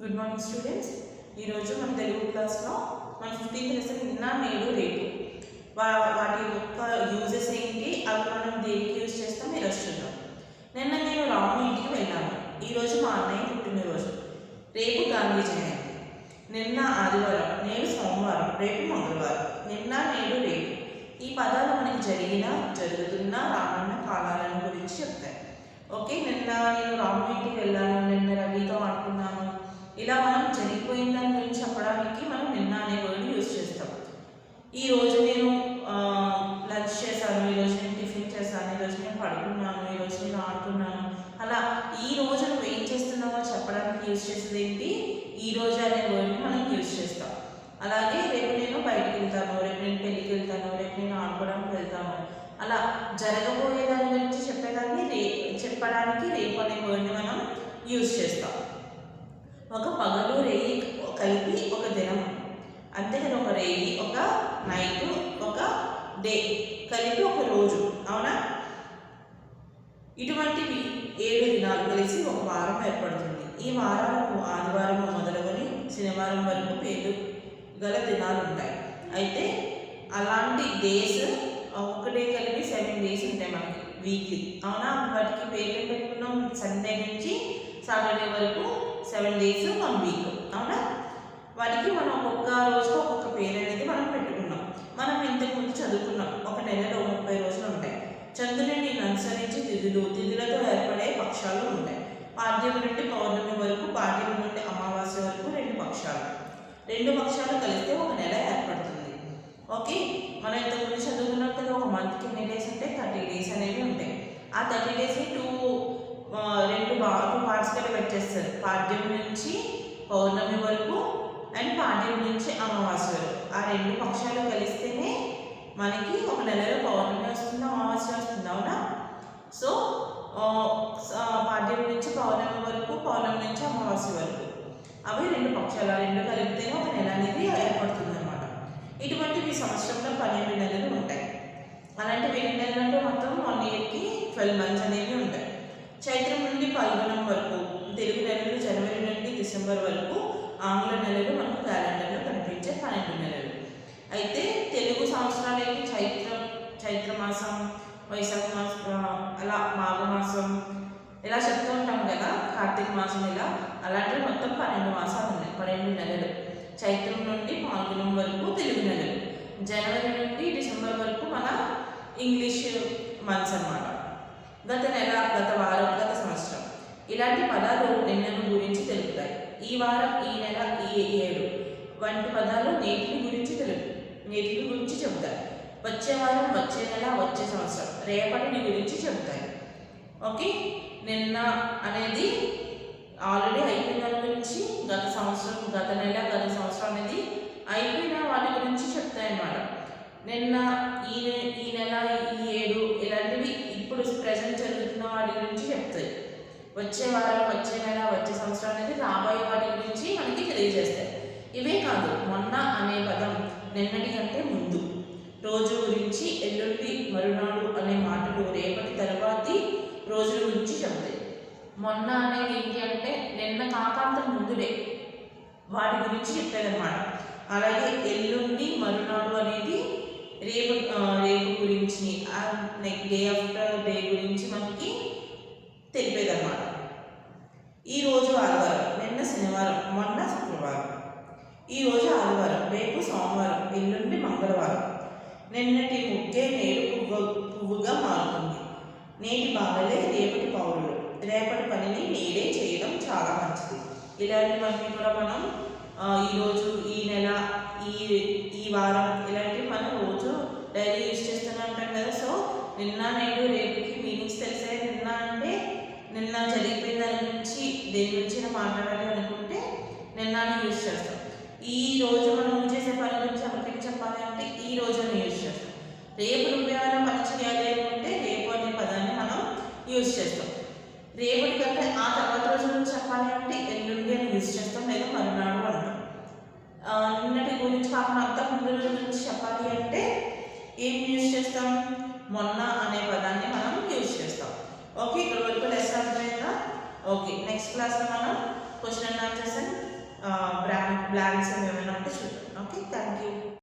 Good morning students ఈరోజు మన తెలుగు క్లాస్లో మన ఫిఫ్టీన్త్ లెసన్ నిన్న నేడు రేపు వా వాటి యొక్క యూజెస్ ఏంటి? అవి మనం దేనికి యూజ్ చేస్తాం? ఈరోజు చూద్దాం. నిన్న నేను రాము ఇంటికి వెళ్ళాను. ఈరోజు మా అన్నయ్య పుట్టినరోజు. రేపు గాంధీ జయంతి. నిన్న ఆదివారం నేడు సోమవారం రేపు మంగళవారం. నిన్న నేడు రేపు ఈ పదాలు మనకి జరిగిన జరుగుతున్న రానున్న కాలాలను గురించి చెప్తాయి. ఓకే నిన్న నేను రాము ఇంటికి వెళ్ళాను నిన్న రవితో ఆడుకున్నాను ఇలా మనం జరిగిపోయిన దాని గురించి చెప్పడానికి మనం నిన్న అనే వర్డ్ యూజ్ చేస్తాం ఈ రోజు నేను లంచ్ చేశాను ఈ రోజు నేను టిఫిన్ చేశాను ఈ రోజు నేను పడుకున్నాను ఈ రోజు నేను ఆడుకున్నాను. అలా ఈ రోజు నువ్వు ఏం చేస్తున్నావో చెప్పడానికి యూజ్ చేసేది ఏంటి? ఈ రోజు అనే వర్డ్ని మనం యూజ్ చేస్తాం. అలాగే రేపు నేను బయటకు వెళ్తాను రేపు నేను పెళ్ళికి వెళ్తాను రేపు నేను ఆడుకోవడానికి వెళ్తాను. అలా జరగబోయే దాని గురించి చెప్పేదాన్ని రే చెప్పడానికి రేపు అనే వర్డ్ని మనం యూజ్ చేస్తాం. ఒక పగలు రేయి కలిపి ఒక దినం అంతే కదా ఒక రేయి ఒక నైట్ ఒక డే కలిపి ఒక రోజు అవునా ఇటువంటివి ఏడు దినాలు కలిసి ఒక వారం ఏర్పడుతుంది. ఈ వారము ఆదివారం మొదలుకొని శనివారం వరకు పేరు గల దినాలు ఉంటాయి. అయితే అలాంటి డేస్ ఒక్కటే కలిపి సెవెన్ డేస్ ఉంటాయి మనకి వీక్లీ అవునా? వాటికి పేర్లు పెట్టుకున్నాం? సండే నుంచి సాటర్డే వరకు సెవెన్ డేస్ వన్ వీక్ అవునా? వాటికి మనం ఒక్కొక్క రోజు ఒక్కొక్క పేరు అనేది మనం పెట్టుకున్నాం. మనం ఇంతకు ముందు చదువుకున్నాం. ఒక నెలలో ముప్పై రోజులు ఉంటాయి. చంద్రుడిని తిథులు తిథులతో ఏర్పడే పక్షాలు ఉంటాయి పాడ్యం నుండి పౌర్ణమి వరకు పాడ్యం నుండి అమావాస్య వరకు రెండు పక్షాలు. రెండు పక్షాలు కలిస్తే ఒక నెల ఏర్పడుతుంది. ఓకే? మనం ఇంతకుముందు చదువుకున్నాం కదా ఒక మంత్కి ఎన్ని డేస్ అంటే థర్టీ డేస్ అనేవి ఉంటాయి. ఆ థర్టీ డేస్ని టూ రెండు బా టూ పార్ట్స్ కింద పెట్టేస్తారు పాడ్యం నుంచి పౌర్ణమి వరకు అండ్ పాడ్యం నుంచి అమావాస్య వరకు. ఆ రెండు పక్షాలు కలిస్తేనే మనకి ఒక నెలలో పౌర్ణమి వస్తుంది వస్తుంది అవునా సో ఆ, స- పాడ్యం నుంచి పౌర్ణమి వరకు పౌర్ణమి నుంచి అమావాస్య వరకు అవి రెండు ఆ రెండు కలిపితేనే ఒక నెల అనేది ఏర్పడుతుంది అనమాట ఇటువంటివి సంవత్సరంలో పన్నెండు నెలలు ఉంటాయి. అలాంటివి ఎన్ని నెలలు అంటే మొత్తం వన్ ఇయర్కి ట్వెల్వ్ మంత్స్ అనేవి ఉంటాయి. చైత్రం నుండి పాల్గొనం వరకు తెలుగు నెలలు జనవరి నుండి డిసెంబర్ వరకు ఆంగ్ల నెలలు మనకు క్యాలెండర్లో కనిపించే పన్నెండు నెలలు. అయితే తెలుగు సంవత్సరాలకి చైత్రం చైత్ర మాసం వైశాఖ మాసం అలా మాఘ మాసం ఇలా చెప్తూ ఉంటాం కదా కార్తీక మాసం ఇలా అలాంటివి మొత్తం పన్నెండు మాసాలు ఉన్నాయి పన్నెండు నెలలు. చైత్రం నుండి పాల్గొనం వరకు తెలుగు నెలలు. జనవరి నుండి డిసెంబర్ వరకు మన ఇంగ్లీష్ మంత్స్ అనమాట గత నెల గత వారం గత సంవత్సరం. ఇలాంటి పదాలు నిన్నను గురించి తెలుపుతాయి. ఈ వారం ఈ నెల ఈ ఏడు. వంటి పదాలు నేటిని గురించి తెలుపు నేటిని గురించి చెబుతాయి. వచ్చే వారం వచ్చే నెల వచ్చే సంవత్సరం. రేపటిని గురించి చెబుతాయి. ఓకే? నిన్న అనేది ఆల్రెడీ అయిపోయిన దాని గురించి గత సంవత్సరం గత నెల గత సంవత్సరం అనేది అయిపోయిన వాటి గురించి చెప్తాయి అన్నమాట నిన్న ఈ ఈ నెల ఈ ఏడు ఇలాంటివి ఇప్పుడు ప్రజెంట్ జరుగుతున్న వాటి గురించి చెప్తాయి. వచ్చే వారం వచ్చే నెల వచ్చే సంవత్సరం అనేది రాబోయే వాటి గురించి మనకి తెలియజేస్తాయి. ఇవే కాదు మొన్న అనే పదం నిన్నటి కంటే ముందు. రోజు గురించి ఎల్లుండి మరునాడు అనే మాటలు రేపటి తర్వాతి రోజుల గురించి చెబుతాయి మొన్న అనేది ఏంటి అంటే నిన్న కాకాంత ముందుడే వాటి గురించి చెప్పేదన్నమాట. అలాగే ఎల్లుండి మరునాడు అనేది రేపు రేపు గురించి నెక్స్ట్ డే ఆఫ్టర్ డే గురించి మనకి తెలిపేదన్నమాట. ఈరోజు ఆదివారం నిన్న శనివారం మొన్న శుక్రవారం. ఈరోజు ఆదివారం రేపు సోమవారం ఎల్లుండి మంగళవారం. నిన్నటి నేటి బాలలే రేపటి పౌరులు. రేపటి పనిని నేడే చేయడం చాలా మంచిది. ఇలాంటివన్నీ కూడా మనం ఈరోజు ఈ నెల ఈ ఈ వారం ఇలాంటివి మనం రోజు డైలీ యూజ్ చేస్తూనే ఉంటాం కదా. సో నిన్న నేడు రేపుకి మీనింగ్స్ తెలిసాయి నిన్న అంటే నిన్న జరిగిపోయిన దాని గురించి దేని గురించి మాట్లాడాలి అనుకుంటే నిన్న యూజ్ చేస్తాం. ఈ రోజు మనం చేసే పని గురించి ఎవరికైనా చెప్పాలి అంటే ఈ రోజు అని యూజ్ చేస్తాం. రేపు నువ్వేమైనా పని చేయాలి యూజ్ చేస్తాం. రేపటి కంటే ఆ తర్వాత రోజు నుంచి చెప్పాలి అంటే ఎల్లుండి అని యూజ్ చేస్తాం లేదా మరునాడు అంటాం. నిన్నటి గురించి కాకుండా అంత ముందు రోజు గురించి చెప్పాలి అంటే ఏం యూజ్ చేస్తాం? మొన్న అనే పదాన్ని మనం యూజ్ చేస్తాం. ఓకే ఇక్కడ వరకు లెస్ అర్థమైందా? ఓకే నెక్స్ట్ క్లాస్లో మనం question and answers and blanks ఏమైనా ఉంటే చూద్దాం. Okay thank you